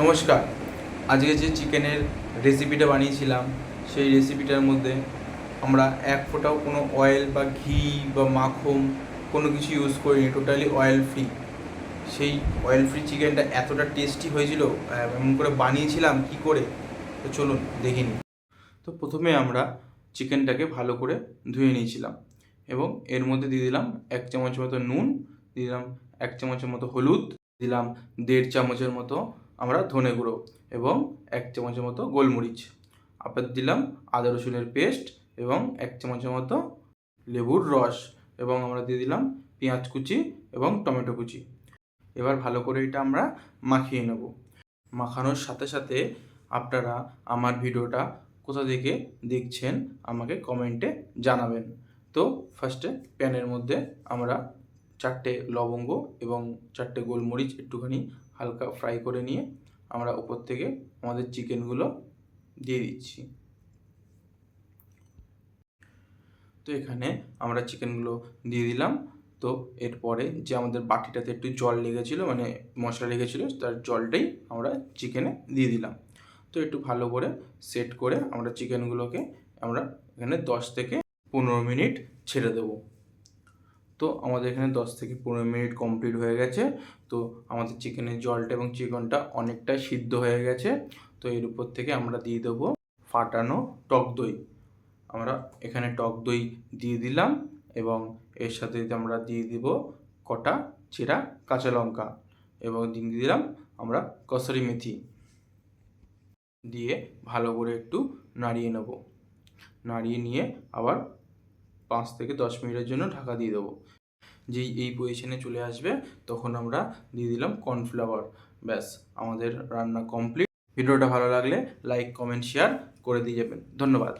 নমস্কার। আজকে যে চিকেনের রেসিপিটা বানিয়েছিলাম, সেই রেসিপিটার মধ্যে আমরা এক ফোঁটাও কোনো অয়েল বা ঘি বা মাখন কোনো কিছু ইউজ করিনি টোটালি অয়েল ফ্রি সেই অয়েল ফ্রি চিকেনটা এতটা টেস্টি হয়েছিল এমন করে বানিয়েছিলাম, কি করে? তো চলুন দেখিনি তো প্রথমে আমরা চিকেনটাকে ভালো করে ধুয়ে নিয়েছিলাম এবং এর মধ্যে দিয়ে দিলাম এক চামচ মতো নুন দিলাম এক চামচের মতো হলুদ দিলাম দেড় চামচের মতো আমরা ধনে গুঁড়ো এবং এক চামচের মতো গোলমরিচ। আবার দিলাম আদা রসুনের পেস্ট এবং এক চামচের মতো লেবুর রস এবং আমরা দিয়ে দিলাম পেঁয়াজ কুচি এবং টমেটো কুচি। এবার ভালো করে এটা আমরা মাখিয়ে নেব। মাখানোর সাথে সাথে আপনারা আমার ভিডিওটা কোথা থেকে দেখছেন আমাকে কমেন্টে জানাবেন। তো ফার্স্টে প্যানের মধ্যে আমরা চারটে লবঙ্গ এবং চারটে গোলমরিচ একটুখানি হালকা ফ্রাই করে নিয়ে আমরা উপর থেকে আমাদের চিকেনগুলো দিয়ে দিচ্ছি। তো এখানে আমরা চিকেনগুলো দিয়ে দিলাম। তো এরপরে যে আমাদের বাটিটাতে একটু জল লেগেছিলো মানে মশলা লেগেছিলো, তার জলটাই আমরা চিকেনে দিয়ে দিলাম। তো একটু ভালো করে সেট করে আমরা চিকেনগুলোকে আমরা এখানে দশ থেকে পনেরো মিনিট ছেড়ে দেবো। তো আমাদের এখানে দশ থেকে পনেরো মিনিট কমপ্লিট হয়ে গেছে। তো আমাদের চিকেনের জলটা এবং চিকেনটা অনেকটাই সিদ্ধ হয়ে গেছে। তো এর উপর থেকে আমরা দিয়ে দেবো ফাটানো টক দই। আমরা এখানে টক দই দিয়ে দিলাম এবং এর সাথে আমরা দিয়ে দিব কটা? চিরা, কাঁচা লঙ্কা এবং দিয়ে দিলাম আমরা কসুরি মেথি। দিয়ে ভালো করে একটু নাড়িয়ে নেব। নাড়িয়ে নিয়ে আবার পাঁচ থেকে দশ মিনিটের জন্য ঢাকা দিয়ে দেবো। যেই, এই পজিশনে চলে আসবে, তখন আমরা দিয়ে দিলাম কর্নফ্লাওয়ার। ব্যাস, আমাদের রান্না কমপ্লিট ভিডিওটা ভালো লাগলে লাইক কমেন্ট শেয়ার করে দিয়ে যাবেন। ধন্যবাদ।